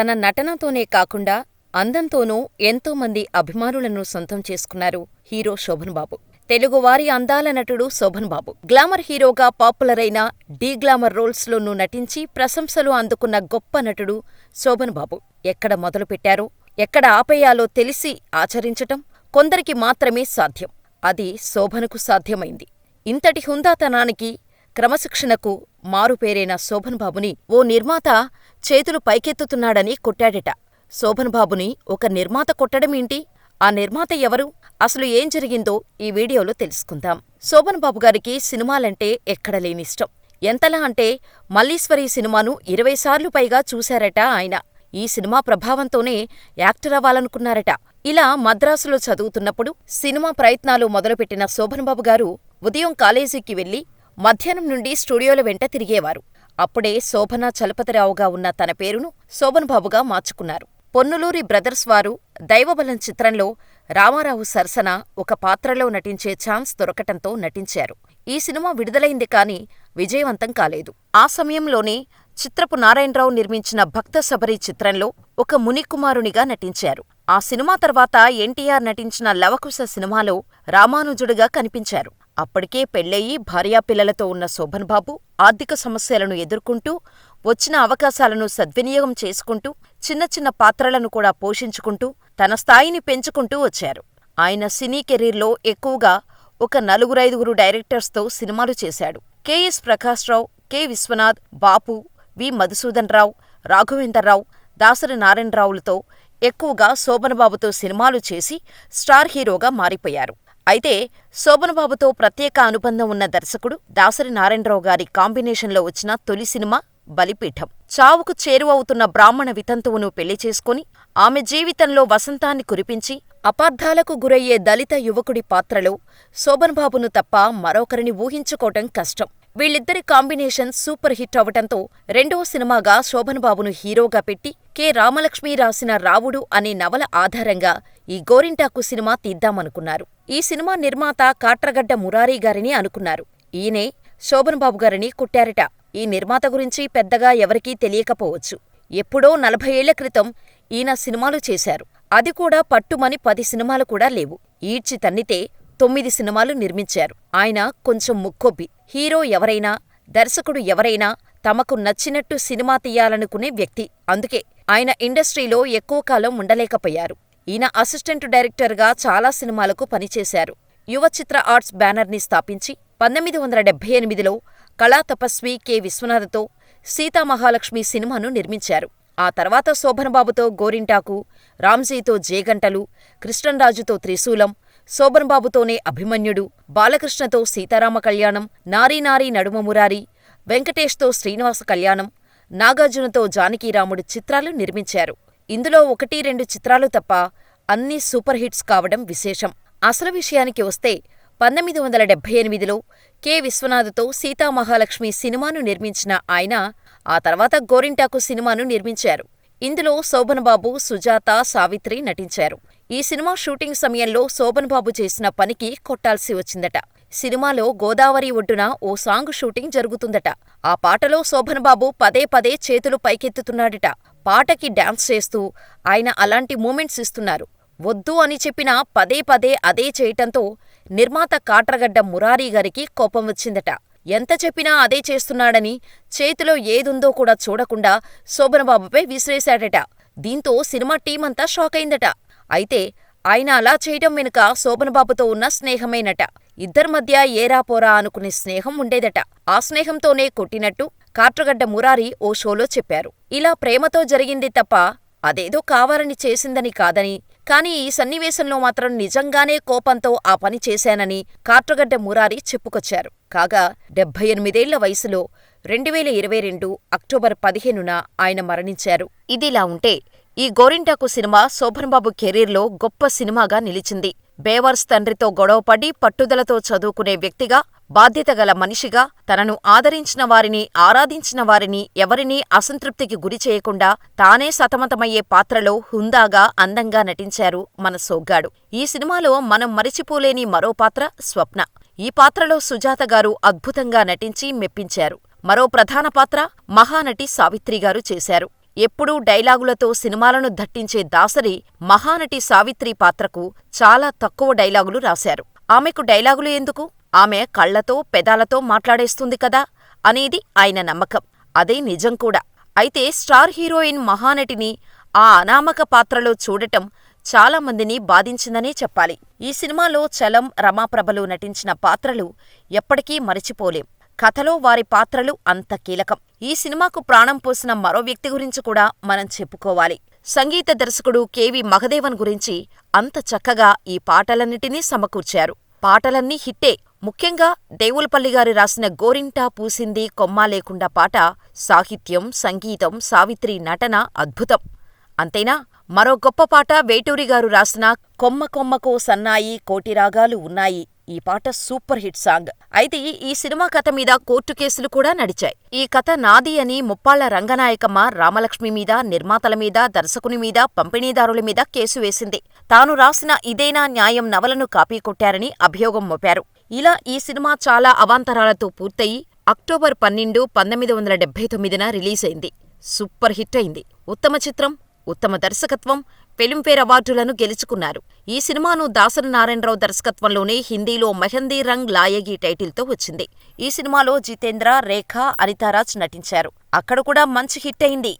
తన నటనతోనే కాకుండా అందంతోనూ ఎంతోమంది అభిమానులను సొంతం చేసుకున్నారు హీరో శోభన్ బాబు. తెలుగువారి అందాల నటుడు శోభన్ బాబు. గ్లామర్ హీరోగా పాపులర్ అయిన డీ గ్లామర్ రోల్స్లోనూ నటించి ప్రశంసలు అందుకున్న గొప్ప నటుడు శోభన్ బాబు. ఎక్కడ మొదలుపెట్టారో, ఎక్కడ ఆపేయాలో తెలిసి ఆచరించటం కొందరికి మాత్రమే సాధ్యం. అది శోభనకు సాధ్యమైంది. ఇంతటి హుందాతనానికి, క్రమశిక్షణకు మారుపేరైన శోభన్ బాబుని ఓ నిర్మాత చేతులు పైకెత్తుతున్నాడని కొట్టాడట. శోభన్బాబుని ఒక నిర్మాత కొట్టడమేంటి? ఆ నిర్మాత ఎవరు? అసలు ఏం జరిగిందో ఈ వీడియోలో తెలుసుకుందాం. శోభన్ గారికి సినిమాలంటే ఎక్కడలేనిష్టం ఎంతలా అంటే మల్లీశ్వరి సినిమాను ఇరవై సార్లు పైగా చూశారట ఆయన. ఈ సినిమా ప్రభావంతోనే యాక్టర్ అవ్వాలనుకున్నారట ఇలా మద్రాసులో చదువుతున్నప్పుడు సినిమా ప్రయత్నాలు మొదలుపెట్టిన శోభన్ గారు ఉదయం కాలేజీకి వెళ్ళి మధ్యాహ్నం నుండి స్టూడియోల వెంట తిరిగేవారు. అప్పుడే శోభన చలపతిరావుగా ఉన్న తన పేరును శోభన్బాబుగా మార్చుకున్నారు. పొన్నులూరి బ్రదర్స్ వారు దైవబలం చిత్రంలో రామారావు సరసన ఒక పాత్రలో నటించే ఛాన్స్ దొరకటంతో నటించారు. ఈ సినిమా విడుదలైంది కానీ విజయవంతం కాలేదు. ఆ సమయంలోనే చిత్రపు నారాయణరావు నిర్మించిన భక్త శబరి చిత్రంలో ఒక మునికుమారునిగా నటించారు. ఆ సినిమా తర్వాత ఎన్టీఆర్ నటించిన లవకుశ సినిమాలో రామానుజుడుగా కనిపించారు. అప్పటికే పెళ్ళయి భార్యాపిల్లలతో ఉన్న శోభన్ బాబు ఆర్థిక సమస్యలను ఎదుర్కొంటూ వచ్చిన అవకాశాలను సద్వినియోగం చేసుకుంటూ చిన్న చిన్న పాత్రలను కూడా పోషించుకుంటూ తన స్థాయిని పెంచుకుంటూ వచ్చారు. ఆయన సినీ కెరీర్లో ఎక్కువగా ఒక నలుగురైదుగురు డైరెక్టర్స్తో సినిమాలు చేశాడు. K S Prakash Rao, K. విశ్వనాథ్, బాపు, వి. మధుసూదన్రావు, రాఘవేంద్రరావు, దాసరి నారాయణరావులతో ఎక్కువగా శోభనబాబుతో సినిమాలు చేసి స్టార్ హీరోగా మారిపోయారు. అయితే శోభన్బాబుతో ప్రత్యేక అనుబంధం ఉన్న దర్శకుడు దాసరి నారాయణరావు గారి కాంబినేషన్లో వచ్చిన తొలి సినిమా బలిపీఠం. చావుకు చేరువవుతున్న బ్రాహ్మణ వితంతువును పెళ్ళి చేసుకుని ఆమె జీవితంలో వసంతాన్ని కురిపించి అపార్థాలకు గురయ్యే దళిత యువకుడి పాత్రలో శోభన్బాబును తప్ప మరొకరిని ఊహించుకోవటం కష్టం. వీళ్ళిద్దరి కాంబినేషన్ సూపర్ హిట్ అవటంతో రెండో సినిమాగా శోభన్బాబును హీరోగా పెట్టి కె. రామలక్ష్మి రాసిన రావుడు అనే నవల ఆధారంగా ఈ గోరింటాకు సినిమా తీద్దామనుకున్నారు. ఈ సినిమా నిర్మాత కాట్రగడ్డ మురారీ గారిని అనుకున్నారు. ఈయనే శోభన్బాబు గారిని కొట్టారట. ఈ నిర్మాత గురించి పెద్దగా ఎవరికీ తెలియకపోవచ్చు. ఎప్పుడో నలభై ఏళ్ళ క్రితం ఈయన సినిమాలు చేశారు. అది కూడా పట్టుమని పది సినిమాలు కూడా లేవు. ఈడ్చి తన్నితే తొమ్మిది సినిమాలు నిర్మించారు. ఆయన కొంచెం ముక్కొబ్బి. హీరో ఎవరైనా, దర్శకుడు ఎవరైనా తమకు నచ్చినట్టు సినిమా తీయాలనుకునే వ్యక్తి. అందుకే ఆయన ఇండస్ట్రీలో ఎక్కువ కాలం ఉండలేకపోయారు. ఈయన అసిస్టెంట్ డైరెక్టర్గా చాలా సినిమాలకు పనిచేశారు. యువ చిత్ర ఆర్ట్స్ బ్యానర్ని స్థాపించి పంతొమ్మిది వందల డెబ్బై ఎనిమిదిలో కళా తపస్వి కె. విశ్వనాథతో సీతామహాలక్ష్మి సినిమాను నిర్మించారు. ఆ తర్వాత శోభన్బాబుతో గోరింటాకు, రామ్జీతో జేగంటలు, కృష్ణంరాజుతో త్రిశూలం, శోభన్బాబుతోనే అభిమన్యుడు, బాలకృష్ణతో సీతారామ కళ్యాణం, నారీ నారీ నడుమ మురారి, వెంకటేష్తో శ్రీనివాస కళ్యాణం, నాగార్జునతో జానకీరాముడు చిత్రాలు నిర్మించారు. ఇందులో ఒకటి రెండు చిత్రాలు తప్ప అన్నీ సూపర్ హిట్స్ కావడం విశేషం. అసలు విషయానికి వస్తే పంతొమ్మిది వందల డెబ్బై ఎనిమిదిలో కె. విశ్వనాథతో సీతామహాలక్ష్మి సినిమాను నిర్మించిన ఆయన ఆ తర్వాత గోరింటాకు సినిమాను నిర్మించారు. ఇందులో శోభన్బాబు, సుజాత, సావిత్రి నటించారు. ఈ సినిమా షూటింగ్ సమయంలో శోభన్బాబు చేసిన పనికి కొట్టాల్సి వచ్చిందట. సినిమాలో గోదావరి ఒడ్డున ఓ సాంగ్ షూటింగ్ జరుగుతుందట. ఆ పాటలో శోభన్బాబు పదే పదే చేతులు పైకెత్తుతున్నాడట. పాటకి డాన్స్ చేస్తూ ఆయన అలాంటి మూమెంట్స్ ఇస్తున్నారు. వద్దు అని చెప్పినా పదే పదే అదే చేయటంతో నిర్మాత కాట్రగడ్డ మురారిగారికి కోపం వచ్చిందట. ఎంత చెప్పినా అదే చేస్తున్నాడని చేతిలో ఏదుందో కూడా చూడకుండా శోభనబాబుపై విసిరేశాడట. దీంతో సినిమా టీమంతా షాకైందట. అయితే ఆయన అలా చేయటం వెనుక శోభనబాబుతో ఉన్న స్నేహమేనట. ఇద్దరి మధ్య ఏరాపోరా అనుకునే స్నేహం ఉండేదట. ఆ స్నేహంతోనే కొట్టినట్టు కాట్రగడ్డ మురారి ఓ షోలో చెప్పారు. ఇలా ప్రేమతో జరిగింది తప్ప అదేదో కావాలని చేసిందని కాదని, కానీ ఈ సన్నివేశంలో మాత్రం నిజంగానే కోపంతో ఆ పని చేశానని కాట్రగడ్డ మురారి చెప్పుకొచ్చారు. కాగా డెబ్బై ఎనిమిదేళ్ళ వయసులో రెండువేల ఇరవై రెండు అక్టోబర్ పదిహేనున ఆయన మరణించారు. ఇదిలా ఉంటే ఈ గోరింటాకు సినిమా శోభన్బాబు కెరీర్లో గొప్ప సినిమాగా నిలిచింది. బేవర్స్ తండ్రితో గొడవపడి పట్టుదలతో చదువుకునే వ్యక్తిగా, బాధ్యతగల మనిషిగా, తనను ఆదరించిన వారిని, ఆరాధించిన వారిని ఎవరినీ అసంతృప్తికి గురి చేయకుండా తానే సతమతమయ్యే పాత్రలో హుందాగా, అందంగా నటించారు మన సోగ్గాడు. ఈ సినిమాలో మనం మరిచిపోలేని మరో పాత్ర స్వప్న. ఈ పాత్రలో సుజాత గారు అద్భుతంగా నటించి మెప్పించారు. మరో ప్రధాన పాత్ర మహానటి సావిత్రిగారు చేశారు. ఎప్పుడూ డైలాగులతో సినిమాలను దట్టించే దాసరి మహానటి సావిత్రి పాత్రకు చాలా తక్కువ డైలాగులు రాశారు. ఆమెకు డైలాగులు ఎందుకు? ఆమె కళ్ళతో, పెదాలతో మాట్లాడేస్తుంది కదా అనేది ఆయన నమ్మకం. అదే నిజం కూడా. అయితే స్టార్ హీరోయిన్ మహానటిని ఆ అనామక పాత్రలో చూడటం చాలా మందిని బాధించిందనే చెప్పాలి. ఈ సినిమాలో చలం, రమాప్రభలు నటించిన పాత్రలు ఎప్పటికీ మరచిపోలేం. కథలో వారి పాత్రలు అంత కీలకం. ఈ సినిమాకు ప్రాణం పోసిన మరో వ్యక్తి గురించి కూడా మనం చెప్పుకోవాలి. సంగీత దర్శకుడు కెవి మహదేవన్ గురించి అంత చక్కగా ఈ పాటలన్నిటినీ సమకూర్చారు. పాటలన్నీ హిట్టే. ముఖ్యంగా దేవులపల్లిగారు రాసిన గోరింటా పూసింది కొమ్మ లేకుండా పాట సాహిత్యం, సంగీతం, సావిత్రి నటన అద్భుతం. అంతేనా మరో గొప్ప పాట వేటూరిగారు రాసిన కొమ్మ కొమ్మకో సన్నాయి కోటిరాగాలు ఉన్నాయి ఈ పాట సూపర్ హిట్ సాంగ్. అయితే ఈ సినిమా కథ మీద కోర్టు కేసులు కూడా నడిచాయి. ఈ కథ నాది అని ముప్పాళ్ళ రంగనాయకమ్మ రామలక్ష్మి మీద, నిర్మాతల మీద, దర్శకుని మీద, పంపిణీదారుల మీద కేసు వేసింది. తాను రాసిన ఇదేనా న్యాయం నవలను కాపీ కొట్టారని అభియోగం మోపారు. ఇలా ఈ సినిమా చాలా అవాంతరాలతో పూర్తయి అక్టోబర్ పన్నెండు, పంతొమ్మిది వందల డెబ్బై తొమ్మిదిన రిలీజైంది. సూపర్ హిట్ అయింది. ఉత్తమ చిత్రం, ఉత్తమ దర్శకత్వం, ఫిలింఫేర్ అవార్డులను గెలుచుకున్నారు. ఈ సినిమాను దాసరి నారాయణరావు దర్శకత్వంలోనే హిందీలో మెహందీ రంగ్ లాయగి టైటిల్తో వచ్చింది. ఈ సినిమాలో జితేంద్ర, రేఖ, అనితారాజ్ నటించారు. అక్కడ కూడా మంచి హిట్ అయింది.